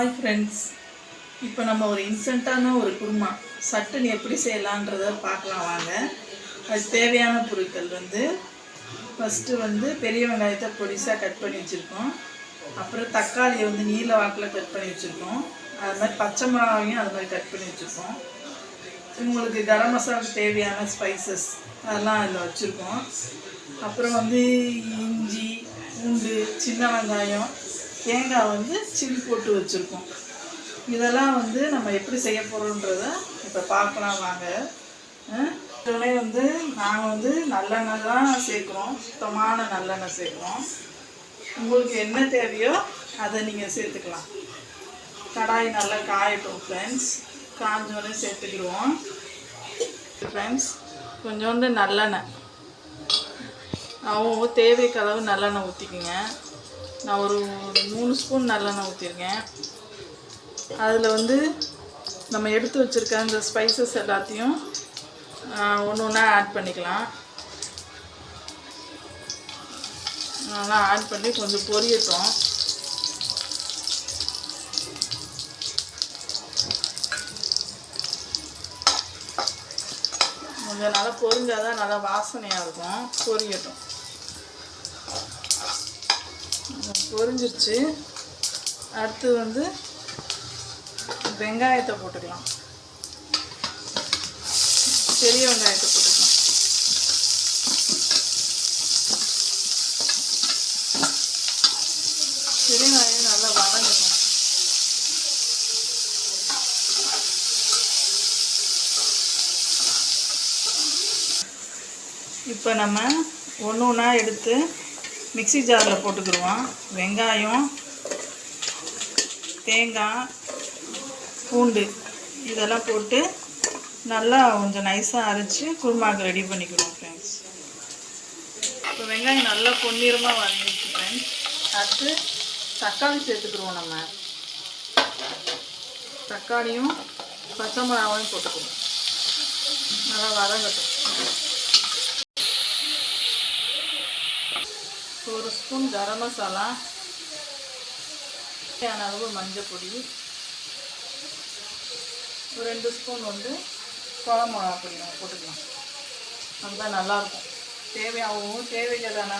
Hi friends இப்போ நம்ம ஒரு இன்ஸ்டண்ட்டான ஒரு குருமா சட்டுன்னு எப்படி செய்யலான்றத பார்க்கலாம் வாங்க. அது தேவையான பொருட்கள் வந்து ஃபஸ்ட்டு வந்து பெரிய வெங்காயத்தை பொடிசாக கட் பண்ணி வச்சுருக்கோம். அப்புறம் தக்காளியை வந்து நீல வாக்கில் கட் பண்ணி வச்சுருக்கோம். அது மாதிரி பச்சை மிளகாவையும் அது மாதிரி கட் பண்ணி வச்சுருக்கோம். உங்களுக்கு கரம் மசாலாவுக்கு தேவையான ஸ்பைசஸ் அதெல்லாம் அதில் வச்சுருக்கோம். அப்புறம் வந்து இஞ்சி பூண்டு சின்ன வெங்காயம் தேங்காய் வந்து சில் போட்டு வச்சுருக்கோம். இதெல்லாம் வந்து நம்ம எப்படி செய்ய போகிறோன்றத இப்போ பார்க்கலாம் வாங்க. உடனே வந்து நாங்கள் வந்து நல்லெண்ணெய் தான் சேர்க்குறோம். சுத்தமான நல்லெண்ணெய் சேர்க்குறோம். உங்களுக்கு என்ன தேவையோ அதை நீங்கள் சேர்த்துக்கலாம். கடாய் நல்லா காயட்டும் ஃப்ரெண்ட்ஸ் காஞ்சோடனே சேர்த்துக்கிடுவோம். ஃப்ரெண்ட்ஸ் கொஞ்சோண்டு நல்லெண்ணெய். அவங்க தேவைக்கு அளவு நல்லெண்ணெய் ஊற்றிக்குங்க நான் ஒரு மூணு ஸ்பூன் நல்லெண்ணெய் ஊற்றிருக்கேன் அதில் வந்து நம்ம எடுத்து வச்சுருக்க அந்த ஸ்பைசஸ் எல்லாத்தையும் ஒன்று ஒன்றா ஆட் பண்ணிக்கலாம். அதெல்லாம் ஆட் பண்ணி கொஞ்சம் பொரியட்டும். கொஞ்சம் நல்லா பொரிஞ்சால் தான் நல்லா வாசனையாக இருக்கும். பொரியட்டும். பொரிஞ்சிருச்சு. அடுத்து வந்து வெங்காயத்தை போட்டுக்கலாம். பெரிய வெங்காயத்தை போட்டுக்கலாம். பெரிய வெங்காயம் நல்லா வதங்கட்டும். இப்போ நம்ம ஒன்று ஒன்றா எடுத்து மிக்ஸி ஜாரில் போட்டுக்கிடுவோம். வெங்காயம் தேங்காய் பூண்டு இதெல்லாம் போட்டு நல்லா கொஞ்சம் நைஸாக அரைச்சி குருமாக்கு ரெடி பண்ணிக்கிடுவோம் ஃப்ரெண்ட்ஸ் இப்போ வெங்காயம் நல்லா பொன்னிறமாக வதங்கிடுச்சு ஃப்ரெண்ட்ஸ் அடுத்து தக்காளி சேர்த்துக்கிடுவோம் நம்ம. தக்காளியும் பச்சை மிளகாவையும் போட்டுக்கணும் நல்லா வதங்கட்டும். ஒரு ஸ்பூன் கரம் மசாலா தேவையான அளவு மஞ்சள் பொடி ஒரு ரெண்டு ஸ்பூன் வந்து குழம்பு மிளகா பொடி நம்ம போட்டுக்கலாம். அதுதான் நல்லாயிருக்கும். தேவையாகவும் தேவைக்கான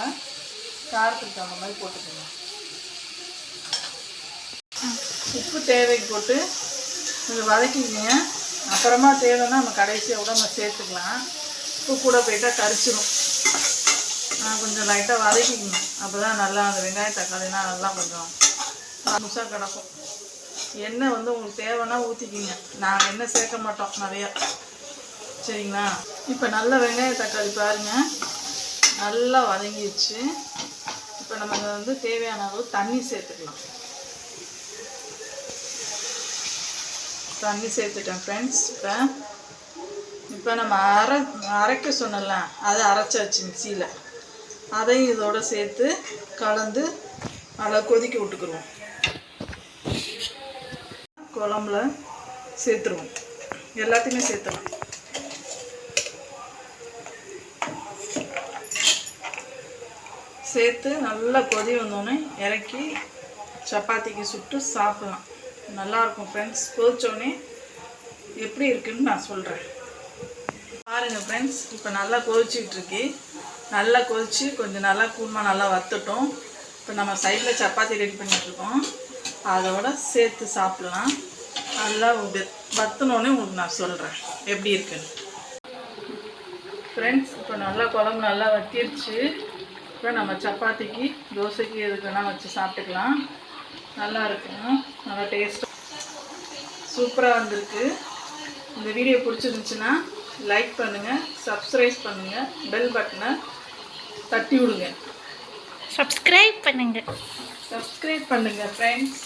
காரத்துக்கு தகுந்த மாதிரி போட்டுக்கலாம். உப்பு தேவைக்கு போட்டு கொஞ்சம் வதக்கிக்கிங்க. அப்புறமா தேவைன்னா நம்ம கடைசியாக கூட நம்ம சேர்த்துக்கலாம். உப்பு கூட போயிட்டால் கரிச்சிடும் கொஞ்சம் லைட்டாக வதக்கிக்கணும். அப்போ தான் நல்லா அந்த வெங்காய தக்காளிலாம் நல்லா கொஞ்சம் முழுசாக கிடக்கும். எண்ணெய் வந்து உங்களுக்கு தேவைன்னா ஊற்றிக்கிங்க நாங்கள் எண்ணெய் சேர்க்க மாட்டோம் நிறையா. சரிங்களா? இப்போ நல்ல வெங்காய தக்காளி பாருங்கள் நல்லா வதங்கிடுச்சு இப்போ நம்ம இதை வந்து தேவையான அளவு தண்ணி சேர்த்துக்கலாம். தண்ணி சேர்த்துட்டேன் ஃப்ரெண்ட்ஸ் இப்போ இப்போ நம்ம அரை அரைக்க சொன்னல அதை அரைச்சாச்சு மிக்சியில். அதையும் இதோட சேர்த்து கலந்து நல்லா கொதிக்க விட்டுக்குருவோம். குழம்புல சேர்த்துருவோம். எல்லாத்தையுமே சேர்த்துலாம் சேர்த்து நல்லா கொதி வந்தோடனே இறக்கி சப்பாத்திக்கு சுட்டு சாப்பிடலாம். நல்லாயிருக்கும் ஃப்ரெண்ட்ஸ் கொதிச்சோடனே எப்படி இருக்குன்னு நான் சொல்கிறேன் பாருங்கள் ஃப்ரெண்ட்ஸ் இப்போ நல்லா கொதிச்சிக்கிட்டு இருக்கேன் நல்லா கொதித்து கொஞ்சம் நல்லா கூர்மா நல்லா வத்துட்டோம். இப்போ நம்ம சைடில் சப்பாத்தி ரெடி பண்ணிகிட்ருக்கோம் அதோட சேர்த்து சாப்பிட்லாம். நல்லா வத்துனோடனே உங்களுக்கு நான் சொல்கிறேன் எப்படி இருக்குன்னு. ஃப்ரெண்ட்ஸ் இப்போ நல்லா குழம்பு நல்லா வத்திருச்சு. இப்போ நம்ம சப்பாத்திக்கு தோசைக்கு எதுக்குன்னா வச்சு சாப்பிட்டுக்கலாம். நல்லா இருக்கும் நல்லா டேஸ்ட்டாக சூப்பராக வந்திருக்கு. இந்த வீடியோ பிடிச்சிருந்துச்சுன்னா லைக் பண்ணுங்கள் சப்ஸ்கிரைப் பண்ணுங்கள் பெல் பட்டனை தட்டி விடுங்க. சப்ஸ்கிரைப் பண்ணுங்க. சப்ஸ்கிரைப் பண்ணுங்கள் ஃப்ரெண்ட்ஸ்